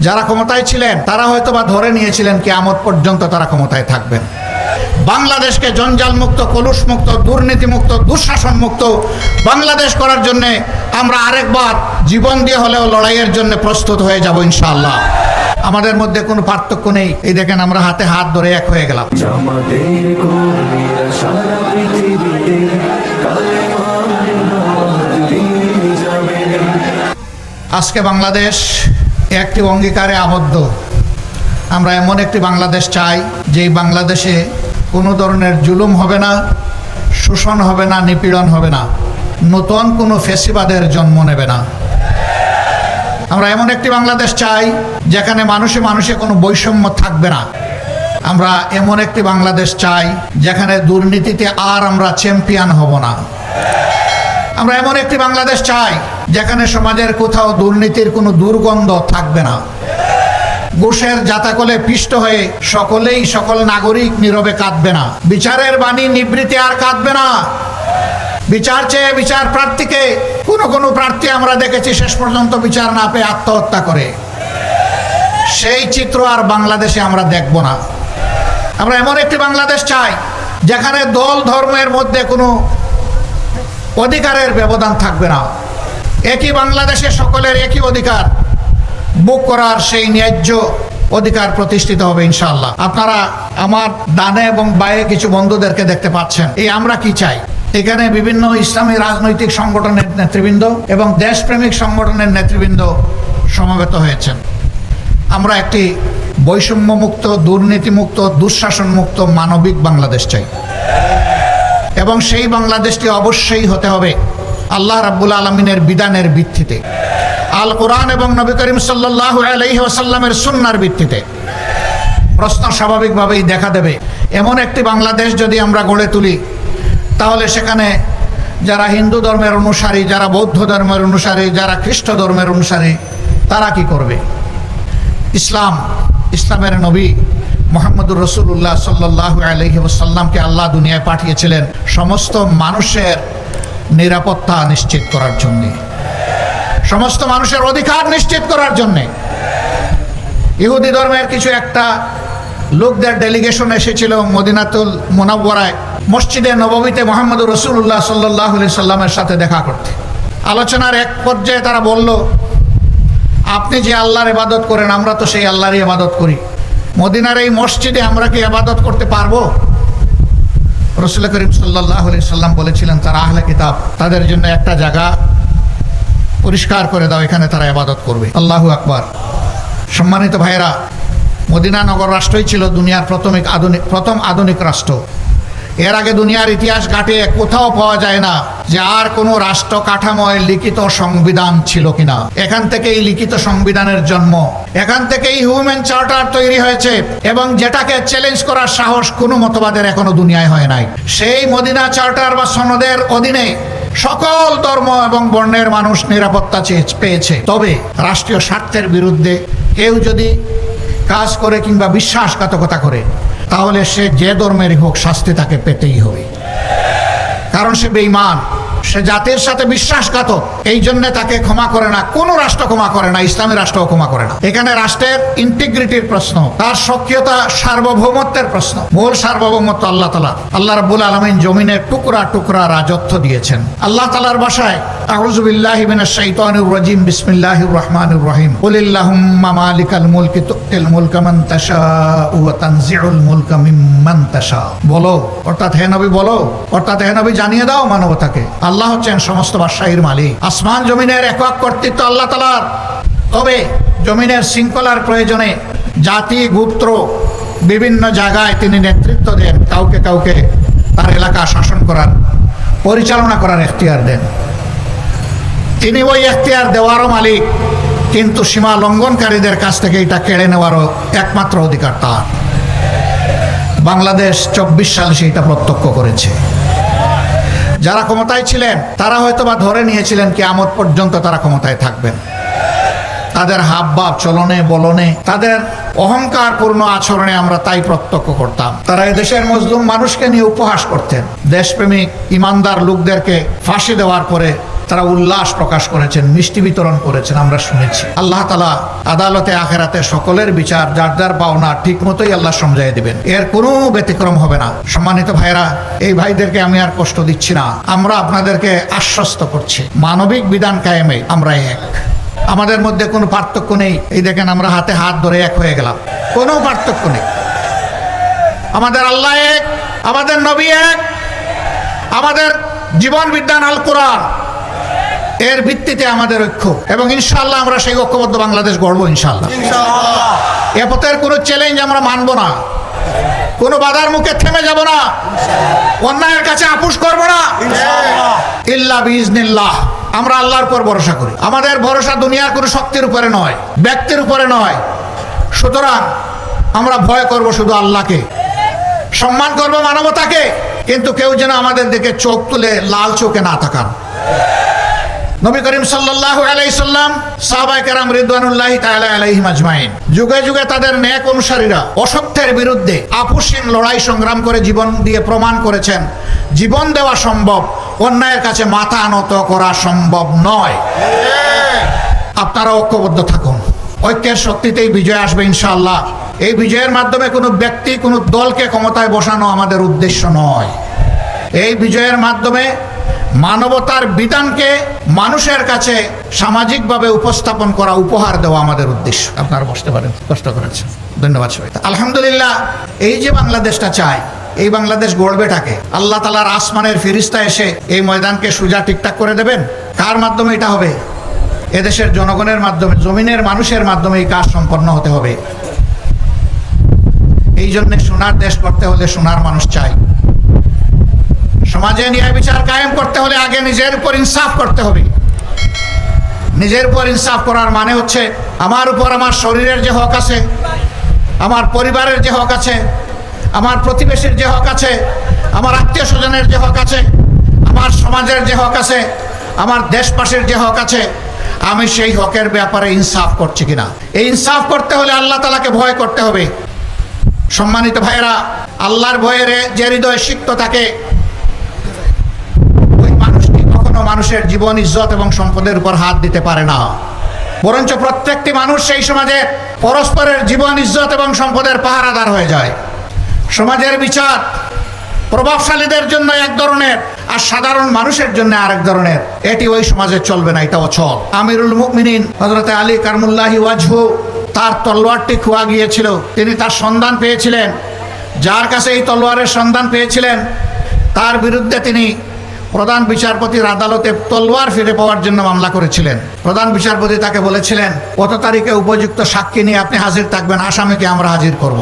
যারা ক্ষমতায় ছিলেন তারা হয়তো বা ধরে নিয়েছিলেন কিয়ামত পর্যন্ত তারা ক্ষমতায় থাকবেন। বাংলাদেশকে জঞ্জাল মুক্ত কলুষ মুক্ত দুর্নীতি মুক্ত দুঃশাসন মুক্ত বাংলাদেশ করার জন্য আমরা আরেকবার জীবন দিয়ে হলেও লড়াইয়ের জন্য প্রস্তুত হয়ে যাব ইনশাআল্লাহ। আমাদের মধ্যে কোনো পার্থক্য নেই। এই দেখেন আমরা হাতে হাত ধরে এক হয়ে গেলাম। আজকে বাংলাদেশ একটি অঙ্গীকারে আবদ্ধ। আমরা এমন একটি বাংলাদেশ চাই, যেই বাংলাদেশে কোনো ধরনের জুলুম হবে না, শোষণ হবে না, নিপীড়ন হবে না। নতুন কোনো ফেসিবাদের জন্ম নেবে না। আমরা এমন একটি বাংলাদেশ চাই, যেখানে মানুষে মানুষে কোনো বৈষম্য থাকবে না। আমরা এমন একটি বাংলাদেশ চাই, যেখানে দুর্নীতিতে আর আমরা চ্যাম্পিয়ন হব না। আমরা এমন একটি বাংলাদেশ চাই যেখানে সমাজের কোথাও দুর্নীতির কোনো দুর্গন্ধ থাকবে না। ঘুষের জাতাকলে পিষ্ট হয়ে সকলেই সকল নাগরিক নীরবে কাঁদবে না। বিচারের বাণী নিবৃত্তি আর কাঁদবে না। বিচার চেয়ে বিচার প্রার্থীকে কোনো কোনো প্রার্থী আমরা দেখেছি শেষ পর্যন্ত বিচার না পেয়ে আত্মহত্যা করে। সেই চিত্র আর বাংলাদেশে আমরা দেখব না। আমরা এমন একটি বাংলাদেশ চাই, যেখানে দল ধর্মের মধ্যে কোনো অধিকারের ব্যবধান থাকবে না। একই বাংলাদেশে সকলের একই অধিকার। বুক করার সেই ন্যায্য অধিকার প্রতিষ্ঠিত হবে ইনশাল্লাহ আপনারা আমার ডানে এবং বায়ে কিছু বন্ধুদেরকে দেখতে পাচ্ছেন। এই আমরা কি চাই? এখানে বিভিন্ন ইসলামী রাজনৈতিক সংগঠনের নেতৃবৃন্দ এবং দেশপ্রেমিক সংগঠনের নেতৃবৃন্দ সমবেত হয়েছেন। আমরা একটি বৈষম্যমুক্ত, দুর্নীতিমুক্ত দুঃশাসন মুক্ত মানবিক বাংলাদেশ চাই। এবং সেই বাংলাদেশটি অবশ্যই হতে হবে। আল্লাহ রাব্বুল আলমিনের বিধানের ভিত্তিতে। আল কোরআন এবং নবী করিম ওসাল্লামের সুন্নার ভিত্তিতে। প্রশ্ন স্বাভাবিকভাবেই দেখা দেবে। এমন একটি বাংলাদেশ যদি আমরা গড়ে তুলি, তাহলে সেখানে যারা হিন্দু ধর্মের অনুসারী, যারা বৌদ্ধ ধর্মের অনুসারী, যারা খ্রিস্ট ধর্মের অনুসারী, তারা কি করবে? ইসলাম, ইসলামের নবী মোহাম্মদুর রসুল্লাহ সাল্লাহ আলহি আল্লাহ দুনিয়ায় পাঠিয়েছিলেন। সমস্ত মানুষের নিরাপত্তা নিশ্চিত করার জন্যে। সমস্ত মানুষের অধিকার নিশ্চিত করার জন্যে। ইহুদি ধর্মের কিছু একটা লোকদের ডেলিগেশন এসেছিল মদিনাতুল মোনাব্বরায় মসজিদে নবমীতে মোহাম্মদ রসুল্লাহ সাল্লাহ সাল্লামের সাথে দেখা করতে। আলোচনার এক পর্যায়ে তারা বলল, আপনি যে আল্লাহর ইবাদত করেন, আমরা তো সেই আল্লাহরই ইবাদত করি। মদিনার এই মসজিদে আমরা কি ইবাদত করতে পারব? রসুল করিম সাল্লাহ সাল্লাম বলেছিলেন, তারা আহলে কিতাব, তাদের জন্য একটা জায়গা পরিষ্কার করে দাও, এখানে তারা আবাদত করবে। আল্লাহু আকবার। সম্মানিত ভাইয়েরা, মদিনা নগর রাষ্ট্রই ছিল দুনিয়ার প্রথমিক আধুনিক প্রথম আধুনিক রাষ্ট্র। এর আগে দুনিয়ার ইতিহাস ঘাটে কোথাও পাওয়া যায় না যে আর কোনো রাষ্ট্র কাঠামোয় লিখিত সংবিধান ছিল কিনা। এখান থেকেই লিখিত সংবিধানের জন্ম। এখান থেকেই হিউম্যান চার্টার তৈরি হয়েছে এবং যেটাকে চ্যালেঞ্জ করার সাহস কোনো মতবাদের এখনও দুনিয়ায় হয় নাই। সেই মদিনা চার্টার বা সনদের অধীনে সকল ধর্ম এবং বর্ণের মানুষ নিরাপত্তা পেয়েছে। তবে রাষ্ট্রীয় স্বার্থের বিরুদ্ধে কেউ যদি কাজ করে কিংবা বিশ্বাসঘাতকতা করে, তাহলে সে যে ধর্মেরই হোক শাস্তি তাকে পেতেই হবে। কারণ সে বেঈমান। সে জাতির সাথে বিশ্বাসঘাতক। এই জন্য তাকে ক্ষমা করে না। কোনো রাষ্ট্র ক্ষমা করে না, ইসলামী রাষ্ট্র ক্ষমা করে না। এখানে রাষ্ট্রের ইন্টিগ্রিটির প্রশ্ন, তার সক্রিয়তা সার্বভৌমত্বের প্রশ্ন। মূল সার্বভৌমত্ব আল্লাহ তালা আল্লাহ রাবুল আলমিন জমিনে টুকরা টুকরা রাজত্ব দিয়েছেন। আল্লাহ তালার মিনাশ শাইতানির রাজিম রহিম। তানজিউল বলো, অর্থাৎ হে নবী বলো, অর্থাৎ হে নবী জানিয়ে দাও মানবতাকে। আল্লাহ হচ্ছেন সমস্ত বাদশাহীর মালিক। আসমান জমিনের একক কর্তৃত্ব আল্লাহ তালার তবে জমিনের শৃঙ্খলার প্রয়োজনে জাতি, গোত্র, বিভিন্ন জায়গায় তিনি নেতৃত্ব দেন, কাউকে কাউকে তার এলাকা শাসন করার, পরিচালনা করার এখতিয়ার দেন। তিনি ওই এখতিয়ার দেওয়ারও মালিক, কিন্তু সীমা লঙ্ঘনকারীদের কাছ থেকে এটা কেড়ে নেওয়ারও একমাত্র অধিকার তার। বাংলাদেশ চব্বিশ সালে সেইটা প্রত্যক্ষ করেছে। যারা ক্ষমতায় ছিলেন, তারা হয়তো বা ধরে নিয়েছিলেন কি আমদ পর্যন্ত তারা ক্ষমতায় থাকবেন। তাদের হাব ভাব চলনে, বলনে, তাদের অহংকারপূর্ণ আচরণে আমরা তাই প্রত্যক্ষ করতাম। তারা দেশের মজলুম মানুষকে নিয়ে উপহাস করতেন। দেশপ্রেমিক, ইমানদার লোকদেরকে ফাঁসি দেওয়ার পরে তারা উল্লাস প্রকাশ করেছেন, মিষ্টি বিতরণ করেছেন, আমরা শুনেছি। আল্লাহ তালা আদালতে আখেরাতে সকলের বিচার, যার যার পাওনা ঠিক মতোই আল্লাহ সমঝাই দিবেন। এর কোনো ব্যতিক্রম হবে না। সম্মানিত ভাইরা এই ভাইদেরকে আমি আর কষ্ট দিচ্ছি না। আমরা আপনাদেরকে আশ্বস্ত করছি। মানবিক বিধান কায়েমে আমরা এক। আমাদের মধ্যে কোনো পার্থক্য নেই। এই দেখেন আমরা হাতে হাত ধরে এক হয়ে গেলাম। কোনো পার্থক্য নেই। আমাদের আল্লাহ এক, আমাদের নবী এক, আমাদের জীবন বিজ্ঞান আল কোরআন এর ভিত্তিতে আমাদের ঐক্য। এবং ইনশাল্লাহ আমরা সেই ঐক্যবদ্ধ বাংলাদেশ গড়বো ইনশাল্লাহ এ পথের কোনো চ্যালেঞ্জ আমরা মানব না। কোনো বাধার মুখে থেমে যাব না। অন্যায়ের কাছে আপুস করব না। ইল্লা বিজনিল্লাহ আমরা আল্লাহর উপর ভরসা করি। আমাদের ভরসা দুনিয়ার কোনো শক্তির উপরে নয় ব্যক্তির উপরে নয়। সুতরাং আমরা ভয় করব শুধু আল্লাহকে। সম্মান করব মানবতাকে। কিন্তু কেউ যেন আমাদের দিকে চোখ তুলে লাল চোখে না তাকান। নবী করিম সাল্লাল্লাহু আলাইহি সাল্লাম সাহাবায়ে কেরাম রিদওয়ানুল্লাহি তাআলা আলাইহিম আজমাইন। যুগে যুগে তাদের ন্যাক অনুসারীরা অসত্যের বিরুদ্ধে আপুসীন লড়াই সংগ্রাম করে জীবন দিয়ে প্রমাণ করেছেন, জীবন দেওয়া সম্ভব, অন্যায়ের কাছে মাথা নত করা সম্ভব নয়। আপনারা ঐক্যবদ্ধ থাকুন। ঐক্যের শক্তিতেই বিজয় আসবে ইনশাআল্লাহ। এই বিজয়ের মাধ্যমে কোনো ব্যক্তি, কোনো দলকে ক্ষমতায় বসানো আমাদের উদ্দেশ্য নয়। এই বিজয়ের মাধ্যমে মানবতার বিধানকে মানুষের কাছে সামাজিকভাবে উপস্থাপন করা উপহার দেওয়া আমাদের উদ্দেশ্য। আপনারা বসতে পারেন, কষ্ট করেছেন। ধন্যবাদ সবাই আলহামদুলিল্লাহ, এই যে বাংলাদেশটা চায়, এই বাংলাদেশ গড়বেটাকে আল্লাহ তালার আসমানের ফিরিস্তা এসে এই ময়দানকে সুজা ঠিকঠাক করে দেবেন? কার মাধ্যমে এটা হবে? এদেশের জনগণের মাধ্যমে, জমিনের মানুষের মাধ্যমে এই কাজ সম্পন্ন হতে হবে। এই জন্য সোনার দেশ করতে হলে সোনার মানুষ চাই সমাজে ন্যায় বিচার কায়েম করতে হলে আগে নিজের উপর ইনসাফ করতে হবে। নিজের উপর ইনসাফ করার মানে হচ্ছে আমার উপর আমার শরীরের যে হক আছে, আমার পরিবারের যে হক আছে, আমার প্রতিবেশীর যে হক আছে, আমার আত্মীয় স্বজনের যে হক আছে, আমার সমাজের যে হক আছে, আমার দেশবাসীর যে হক আছে, আমি সেই হকের ব্যাপারে ইনসাফ করছি কিনা? এই ইনসাফ করতে হলে আল্লাহ তালাকে ভয় করতে হবে। সম্মানিত ভাইয়েরা, আল্লাহর ভয়ের যে হৃদয় সিক্ত থাকে মানুষের জীবন, ইজ্জত এবং সম্পদের উপর হাত দিতে পারে না। বরঞ্চ প্রত্যেকটি মানুষ সেই সমাজে পরস্পরের জীবন, ইজ্জত এবং সম্পদের পাহারাদার হয়ে যায়। সমাজের বিচার প্রভাবশালীদের জন্য এক ধরনের আর সাধারণ মানুষের জন্য আরেক ধরনের। এটি ওই সমাজে চলবে না, এটা অচল। আমিরুল মুমিনিন হজরত আলী কারমুল্লাহি ওয়াজহু তার তলোয়ারটি খোয়া গিয়েছিল। তিনি তার সন্ধান পেয়েছিলেন। যার কাছে এই তলোয়ারের সন্ধান পেয়েছিলেন, তার বিরুদ্ধে তিনি প্রধান বিচারপতির আদালতে তলোয়ার ফিরে পাওয়ার জন্য মামলা করেছিলেন। প্রধান বিচারপতি তাকে বলেছিলেন, কত তারিখে উপযুক্ত সাক্ষী নিয়ে আপনি হাজির থাকবেন? আসামিকে আমরা হাজির করব।